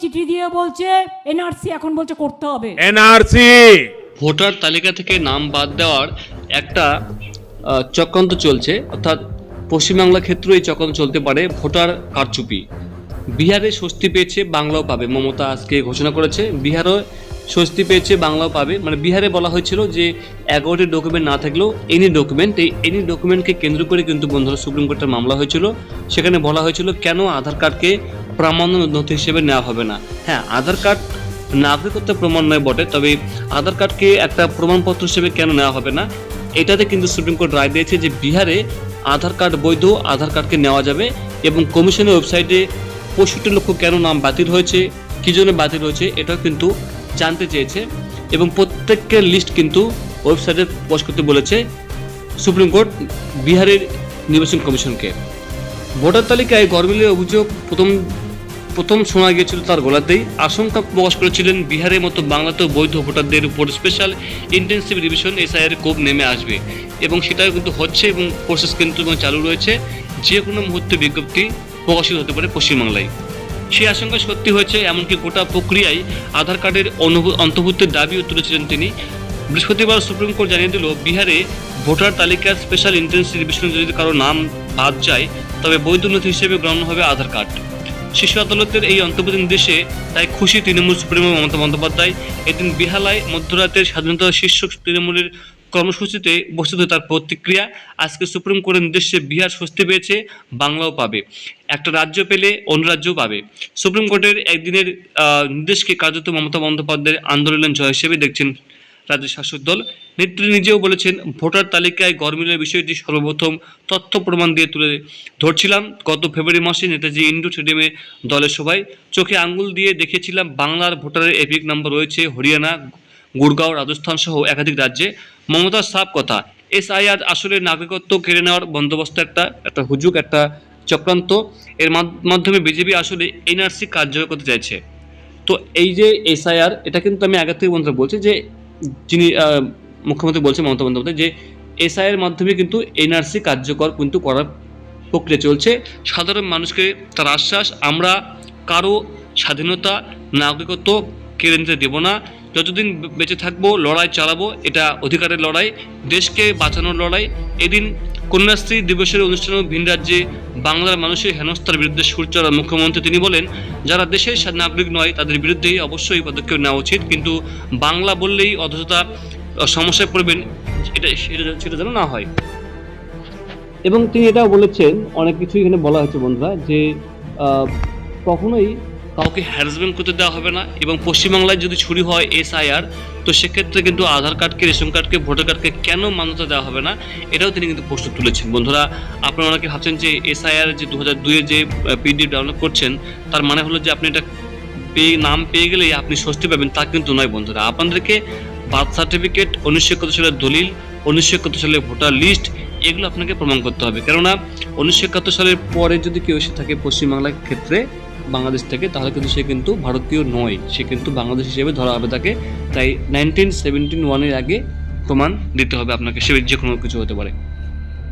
চিঠি দিয়ে বলছে এনআরসি এখন বলছে করতে হবে। এনআরসি। ভোটার তালিকা থেকে নাম বাদ দেওয়ার একটা চক্রান্ত চলছে অর্থাৎ পশ্চিমবাংলা ক্ষেত্রে এই চক্রান্ত চলতে পারে ভোটার কারচুপি। বিহারে স্বস্তি পেয়েছে বাংলাও পাবে মমতা আজকে ঘোষণা করেছে। বিহারও স্বস্তি পেয়েছে বাংলাও পাবে। মানে বিহারে বলা হয়েছিল যে এগারোটি ডকুমেন্ট না থাকলেও এনি ডকুমেন্ট এই এনি ডকুমেন্টকে কেন্দ্র করে কিন্তু বন্ধুরা সুপ্রিম কোর্টের মামলা হয়েছিল। সেখানে বলা হয়েছিল কেন আধার কার্ডকে প্রামাণ্য নথি হিসেবে নেওয়া হবে না। হ্যাঁ আধার কার্ড নাগরিকত্ব প্রমাণ নয় বটে, তবে আধার কার্ডকে একটা প্রমাণপত্র হিসেবে কেন নেওয়া হবে না? এটাতে কিন্তু সুপ্রিম কোর্ট রায় দিয়েছে যে বিহারে আধার কার্ড বৈধ, আধার কার্ডকে নেওয়া যাবে এবং কমিশনের ওয়েবসাইটে পঁয়ষট্টি লক্ষ কেন নাম বাতিল হয়েছে, কী জন্য বাতিল হয়েছে, এটাও কিন্তু জানতে চেয়েছে এবং প্রত্যেকের লিস্ট কিন্তু ওয়েবসাইটে পোস্ট করতে বলেছে সুপ্রিম কোর্ট বিহারের নির্বাচন কমিশনকে। ভোটার তালিকায় গরমিলের অভিযোগ, প্রথম প্রথম শোনা গিয়েছিল তার গলাতেই। আশঙ্কা প্রকাশ করেছিলেন, বিহারের মতো বাংলাতেও বৈধ ভোটারদের উপর স্পেশাল ইন্টেন্সিভ রিভিশন এসআইয়ের কোপ নেমে আসবে। এবং সেটাও কিন্তু হচ্ছে এবং প্রসেস কিন্তু চালু রয়েছে। যে কোনো মুহূর্তে বিজ্ঞপ্তি প্রকাশিত হতে পারে পশ্চিমবাংলায়। সেই আশঙ্কা সত্যি হয়েছে, এমনকি গোটা প্রক্রিয়ায় আধার কার্ডের অন্তর্ভুক্তির দাবিও তুলেছিলেন তিনি। বৃহস্পতিবার সুপ্রিম কোর্ট জানিয়ে দিল, বিহারে ভোটার তালিকার স্পেশাল ইন্টেন্সিভ রিভিশনে যদি কারও নাম বাদ যায়, তবে বৈধ নথি হিসেবে গ্রহণ হবে আধার কার্ড। শিশু আদালতের এই অন্তর্বর্তী নির্দেশে তাই খুশি তৃণমূল সুপ্রিমো মমতা বন্দ্যোপাধ্যায় এদিন বেহালায় মধ্যরাতের স্বাধীনতা শীর্ষক তৃণমূলের কর্মসূচিতে উপস্থিত তার প্রতিক্রিয়া। আজকে সুপ্রিম কোর্টের নির্দেশে বিহার স্বস্তি পেয়েছে, বাংলাও পাবে। একটা রাজ্য পেলে অন্য রাজ্যও পাবে। সুপ্রিম কোর্টের একদিনের নির্দেশকে কার্যত মমতা বন্দ্যোপাধ্যায়ের আন্দোলনের জয় হিসেবে দেখছেন রাজ্যের শাসক দল নেত্রী নিজেও বলেছেন, ভোটার তালিকায় গরমিলের বিষয়টি সর্বপ্রথম তথ্য প্রমাণ দিয়ে তুলে ধরছিলাম। গত ফেব্রুয়ারি মাসে নেতাজি ইন্ডো স্টেডিয়ামে দলের সবাই চোখে আঙ্গুল দিয়ে দেখেছিলাম বাংলার ভোটারের এপিক নাম্বার রয়েছে হরিয়ানা গুড়গাঁও রাজস্থান সহ একাধিক রাজ্যে। মমতার সাফ কথা এসআইআর আসলে নাগরিকত্ব কেড়ে নেওয়ার বন্দোবস্ত একটা একটা হুজুক একটা চক্রান্ত। এর মাধ- মাধ্যমে বিজেপি আসলে এনআরসি কার্যকর করতে চাইছে। তো এই যে এসআইআর, এটা কিন্তু আমি আগে থেকে বলছি যে যিনি মুখ্যমন্ত্রী বলছেন মমতা বন্দ্যোপাধ্যায়, যে এসআইয়ের মাধ্যমে কিন্তু এনআরসি কার্যকর কিন্তু করার প্রক্রিয়া চলছে। সাধারণ মানুষকে তার আশ্বাস, আমরা কারও স্বাধীনতা, নাগরিকত্ব কেড়ে নিতে দেব না। যতদিন বেঁচে থাকব, লড়াই চালাবো, এটা অধিকারের লড়াই। দেশকে বাঁচানোর লড়াই। এদিন কন্যাশ্রী দিবসের অনুষ্ঠানেও ভিন রাজ্যে বাংলার মানুষের হেনস্থার বিরুদ্ধে সুর চড়ার মুখ্যমন্ত্রী তিনি বলেন, যারা দেশের নাগরিক নয়, তাদের বিরুদ্ধেই অবশ্যই পদক্ষেপ নেওয়া উচিত। কিন্তু বাংলা বললেই অথচতা সমস্যায় পড়বেন, এটা সেটা যেন না হয়। এবং তিনি এটাও বলেছেন, অনেক কিছুই এখানে বলা হয়েছে বন্ধুরা, যে কখনোই কাউকে হ্যারাসমেন্ট করতে দেওয়া হবে না এবং পশ্চিমবাংলায় যদি ছুরি হয় এসআইআর তো সেক্ষেত্রে কিন্তু আধার কার্ডকে, রেশন কার্ডকে, ভোটার কার্ডকে কেন মান্যতা দেওয়া হবে না? এটাও তিনি কিন্তু প্রশ্ন তুলেছেন। বন্ধুরা, আপনারা অনেকে ভাবছেন যে এসআইআর যে দু হাজার দুইয়ে যে পিডিএফ ডাউনলোড করছেন, তার মানে হলো যে আপনি এটা পেয়ে, নাম পেয়ে গেলেই আপনি স্বস্তি পাবেন, তা কিন্তু নয় বন্ধুরা। আপনাদেরকে বার্থ সার্টিফিকেট উনিশশো একাত্তর সালের দলিল, উনিশশো একাত্তর সালের ভোটার লিস্ট এগুলো আপনাকে প্রমাণ করতে হবে। কেননা, উনিশশো একাত্তর সালের পরে যদি কেউ এসে থাকে পশ্চিমবাংলার ক্ষেত্রে বাংলাদেশ থেকে, তাহলে কিন্তু সে কিন্তু ভারতীয় নয়। সে কিন্তু বাংলাদেশ হিসেবে ধরা হবে তাকে। তাই নাইনটিন সেভেন্টিন ওয়ানের আগে প্রমাণ দিতে হবে আপনাকে, সে যে কোনো কিছু হতে পারে।